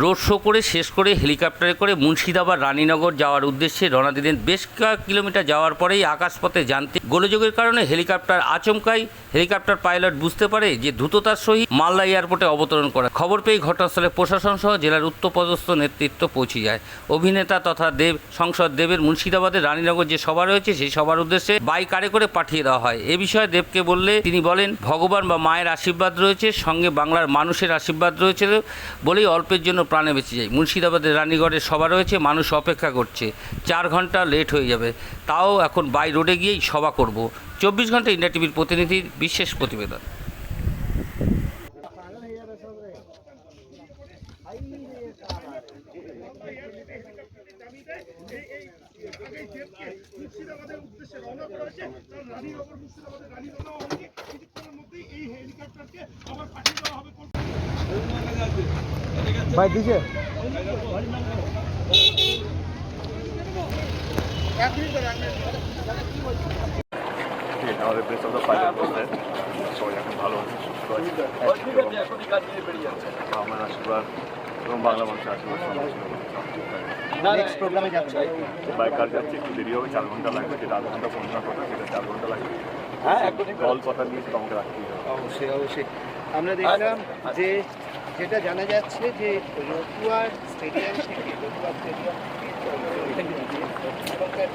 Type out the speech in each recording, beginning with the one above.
Road show করে, শেষ করে, হেলিকপ্টারে করে মুর্শিদাবাদ রানীনগর যাওয়ার উদ্দেশ্যে রওনা দিলেন। বেশ কয়েক কিলোমিটার যাওয়ার পরেই আকাশপথে জানতে গোলযোগের কারণে হেলিকপ্টার আচমকাই হেলিকপ্টার পাইলট বুঝতে পারে যে দ্রুততার সহিত মালদা এয়ারপোর্টে অবতরণ করা। খবর পেয়ে ঘটনাস্থলে প্রশাসন সহ জেলার উচ্চপদস্থ নেতৃত্ব পৌঁছে যায়। অভিনেতা তথা দেব, সংসদ দেবের মুর্শিদাবাদের রানীনগর যে সভা রয়েছে, সেই সভার উদ্দেশ্যে বাই কারে করে পাঠিয়ে দেওয়া হয়। এ বিষয়ে দেবকে বললে, তিনি বলেন, ভগবান বা মায়ের আশীর্বাদ রয়েছে, সঙ্গে বাংলার মানুষের আশীর্বাদ রয়েছে বলেই অল্পের জন্য প্রাণে বেঁচে যায়। মুর্শিদাবাদের রানীগড়ের সভা রয়েছে, মানুষ অপেক্ষা করছে। চার ঘণ্টা লেট হয়ে যাবে। তাও এখন বাই রোডে গিয়েই সভা করব। চব্বিশ ঘণ্টা ইন্ডিয়া টিভির প্রতিনিধির বিশেষ প্রতিবেদন। পাঠিয়ে দেওয়া ভাই দিছে? আমাদের বেস্ট অফ দ্য পাইলট বললেন সবাই এখন ভালো আছে সুস্থ আছে এবং আমার আশীর্বাদ এবং বাংলা মানুষের আশীর্বাদ বাইকার যাচ্ছে। একটু দেরি হবে চার ঘণ্টা লাগবে যেটা আধ ঘণ্টা পনেরো কথা সেটা চার ঘণ্টা লাগবে। হ্যাঁ কথা নিয়ে সেটা আমাকে হবে। অবশ্যই অবশ্যই। আমরা দেখলাম যে যেটা জানা যাচ্ছে যে রতুয়ার স্টেডিয়াম থেকে রতুয়ার স্টেডিয়াম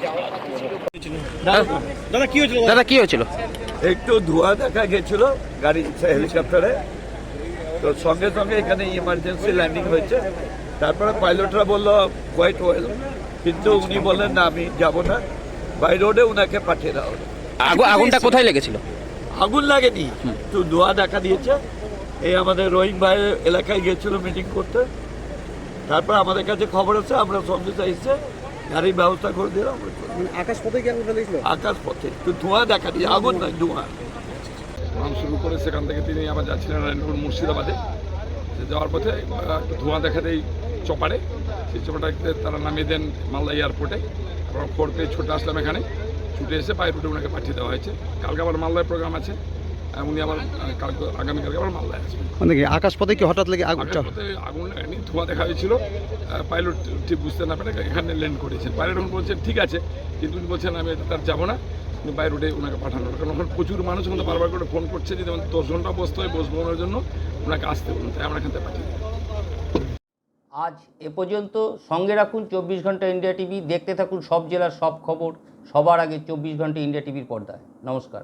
যাওয়ার কথা ছিল দাদা কি হয়েছিল? একটু ধোঁয়া দেখা গেছিল গাড়ি হেলিকপ্টারে। তো সঙ্গে সঙ্গে এখানে ইমার্জেন্সি ল্যান্ডিং হয়েছে। তারপরে পাইলটরা বলল হোয়াইট ওয়েল কিন্তু উনি বললেন না আমি যাব না। বাই রোডে উনাকে পাঠিয়ে দেওয়া হলো। আগুনটা কোথায় লেগেছিল? আগুন লাগেনি। তো ধোঁয়া দেখা দিয়েছে। এই আমাদের রোহিং ভাই এলাকায় গিয়েছিল মিটিং করতে। তারপর আমাদের কাছে খবর আছে আমরা সঙ্গে চাইছে গাড়ির ব্যবস্থা করে দিলাম। গেলাম। আকাশ পথে কি আকাশ পথে একটু ধোঁয়া দেখা দিয়ে আগুন নয় ধোঁয়া। নাম শুরু করে সেখান থেকে তিনি আবার যাচ্ছিলেন রায়নপুর মুর্শিদাবাদে। যাওয়ার পথে ধোঁয়া দেখা দেয় চপারে। সেই চপারটাকে তারা নামিয়ে দেন মালদা এয়ারপোর্টে। আমরা ফোর পেয়ে ছুটে আসলাম এখানে। ছুটে এসে পায়ে রুটে ওনাকে পাঠিয়ে দেওয়া হয়েছে। কালকে আবার মালদায় প্রোগ্রাম আছে। উনি আবার কালকে আগামীকালকে আবার মালদায় আসবেন। মানে কি আকাশ পথে কি হঠাৎ লেগে আগুনটা? পথে আগুন লাগেনি ধোঁয়া দেখা হয়েছিল। পাইলট ঠিক বুঝতে না পারে এখানে ল্যান্ড করেছেন। পাইলট এখন বলছেন ঠিক আছে। কিন্তু উনি বলছেন আমি তার যাব না। উনি বাই রোডে ওনাকে পাঠানো কারণ ওখানে প্রচুর মানুষ ওখানে বারবার করে ফোন করছে যে যেমন দশ ঘণ্টা বসতে হয় বসবো ওনার জন্য ওনাকে আসতে বলুন। তাই আমরা এখান থেকে পাঠিয়ে। আজ এ পর্যন্ত সঙ্গে রাখুন চব্বিশ ঘণ্টা ইন্ডিয়া টিভি। দেখতে থাকুন সব জেলার সব খবর। সবার আগে চব্বিশ ঘণ্টা ইন্ডিয়া টিভির পর্দায়। নমস্কার।